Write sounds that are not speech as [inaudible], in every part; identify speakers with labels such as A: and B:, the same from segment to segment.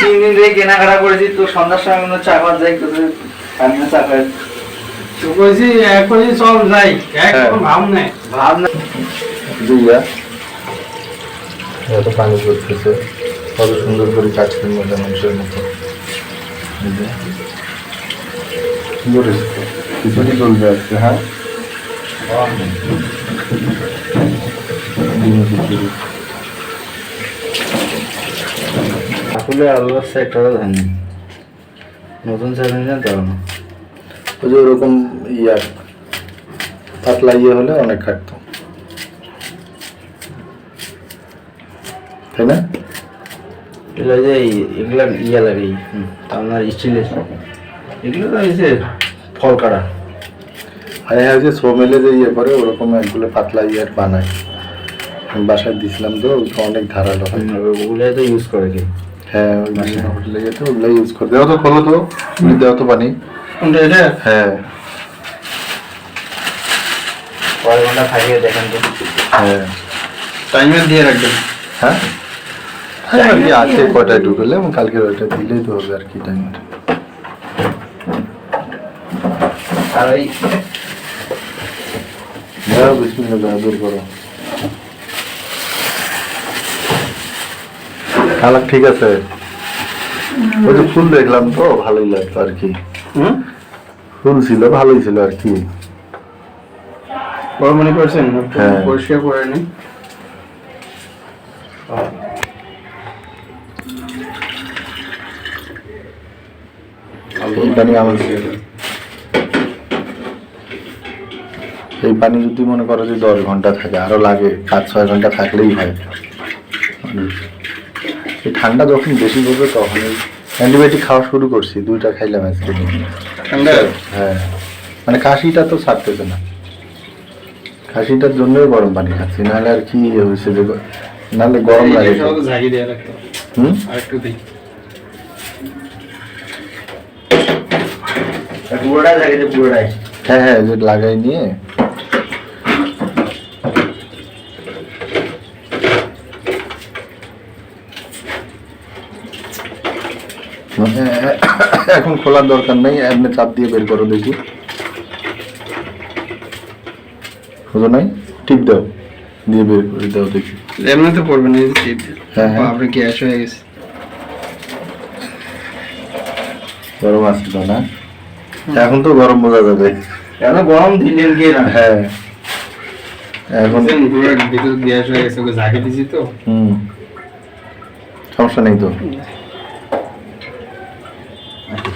A: তিন দিন ধরে কেনাকাটা করেছিস তো সন্ধ্যার সময় কোনো চা খাওয়া যায় তোদের আমি চা খাই।
B: তো কইছি এখনই চল যাই। এক
C: হ্যাঁ।
B: ভাব নাই।
A: ভাব না
C: দুইয়া। এত পানি পড়তেছে। কত সুন্দর করে কাটছেন মজা মানুষের মতো। যে। কিছুটি চলবে আজকে হ্যাঁ।
A: আসলে আল্লাহর সাইডটা জানি নতুন চ্যালেঞ্জ জানতে পারো না
C: ওই যে ওরকম ইয়া পাতলা ইয়ে হলে অনেক খাটতো। তাই না?
A: এগুলো যে এগুলা ইয়া লাগে আপনার স্টিলের এগুলো তো ফল কাটা।
C: হ্যাঁ হ্যাঁ যে সো মেলে যে ইয়ে করে ওরকম একগুলো পাতলা ইয়ের বানায় বাসায় দিছিলাম তো ওইটা অনেক ধারালো হয়।
A: ওগুলো তো ইউজ করে কি
C: হ্যাঁ ওই হোটেলে যেতে ওগুলো ইউজ করে। দেওয়া তো খোলো তো দেওয়া তো পানি
B: এটা?
C: হ্যাঁ।
A: কয় ঘণ্টা থাকিয়ে দেখেন তো।
C: হ্যাঁ।
B: টাইমার দিয়ে রাখবেন।
C: হ্যাঁ? হ্যাঁ আর কটায় ঢুকলে এবং কালকে ওইটা দিলেই তো হবে আর কি টাইম
A: আর ওই
C: দাও বিসমিল্লাহ দূর করো কালার ঠিক আছে? ওই যে ফুল দেখলাম তো ভালোই লাগতো আর কি। ফুল ছিল ভালোই ছিল আর কি।
B: বড় মনে করছেন?
C: হ্যাঁ।
B: পরিষ্কার করে
C: এই পানি আমার এই পানি যদি মনে করো যে দশ ঘণ্টা থাকে আরও লাগে পাঁচ ছয় ঘণ্টা থাকলেই হয়। এই ঠান্ডা যখন বেশি পড়বে তখন অ্যান্টিবায়োটিক খাওয়া শুরু করছি দুইটা খাইলাম আজকে
B: ঠান্ডা?
C: হ্যাঁ। মানে কাশিটা তো ছাড়তেছে না। কাশিটার জন্যই গরম পানি খাচ্ছি নাহলে আর কি হয়েছে যে নাহলে গরম লাগে। হুম?
A: পুরোটাই পুরোটাই।
C: হ্যাঁ হ্যাঁ যে লাগাই নিয়ে। এখন খোলার দরকার নাই এমনি চাপ দিয়ে বের করো দেখি। বুঝো নাই? টিপ দাও দিয়ে বের করে দাও দেখি।
B: এমনিতে পড়বেন এই যে টিপ
C: হ্যাঁ, হ্যাঁ।
B: বাপরে গ্যাস হয়ে গেছে।
C: গরম আসছে তো না? এখন তো গরম বোঝা যাবে।
A: কেন গরম দিলেন কে না।
C: হ্যাঁ। এখন
B: ভিতর গ্যাস হয়ে গেছে ওকে ঝাঁকি দিছি তো।
C: হুম। সমস্যা নেই তো
B: ওইটা যাচ্ছে ওইটা গেছে। ওই এক
C: কমায় দাও।
B: লিটার তো, এইখানে এক লিটার
C: হ্যাঁ
B: এইখানে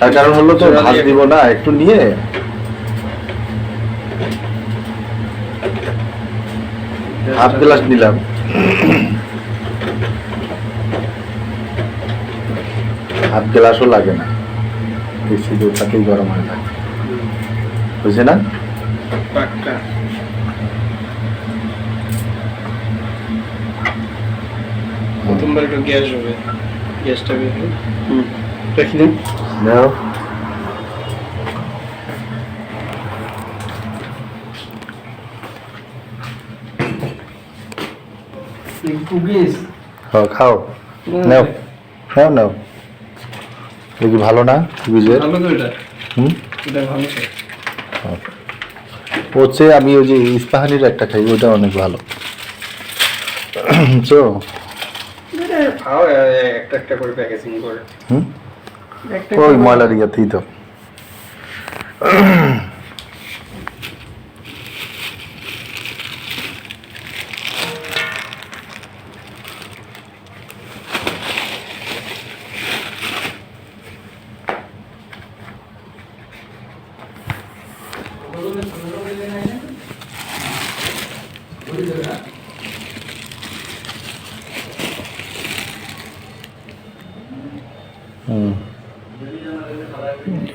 C: তার কারণ হলো তো ভাত দিব না একটু নিয়ে। হাফ গ্লাস নিলাম। হাফ গ্লাসও লাগে না। বেশি দূর তাতেই গরম হয়ে যায়। বুঝে না?
B: প্রথমবার একটু গ্যাস হবে। গ্যাসটা। হুম। রাখি দিন।
C: নাও
B: কুকিজ
C: হ্যাঁ, খাও। নাও। নাও। নাও দেখি ভালো না বীজের
B: ভালো তো এটা।
C: হুম?
B: এটা ভালো তো।
C: হচ্ছে আমি ওই যে ইস্পাহানির একটা খাই ওটা অনেক ভালো। [clears throat] চো।
B: খাও একটা একটা করে প্যাকেজিং করে।
C: হুম? ওই ময়লার ইয়াতেই তো
A: Thank you.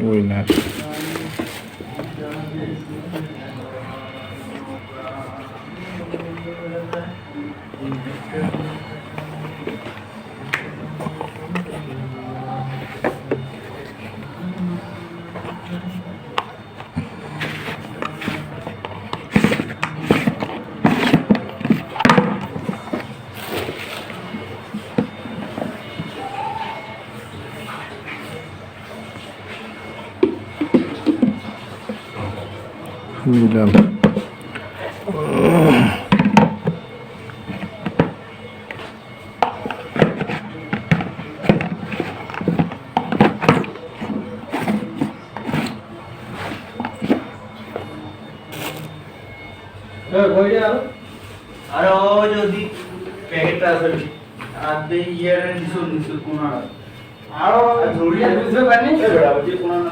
C: winner দিলাম
B: আরে ও যদি প্যাকেটটা আছে আর দে ইয়ার নিচু নিচু কোনা আরও জড়িয়ে বুঝতে পারনি এ বেড়া যে কোনা না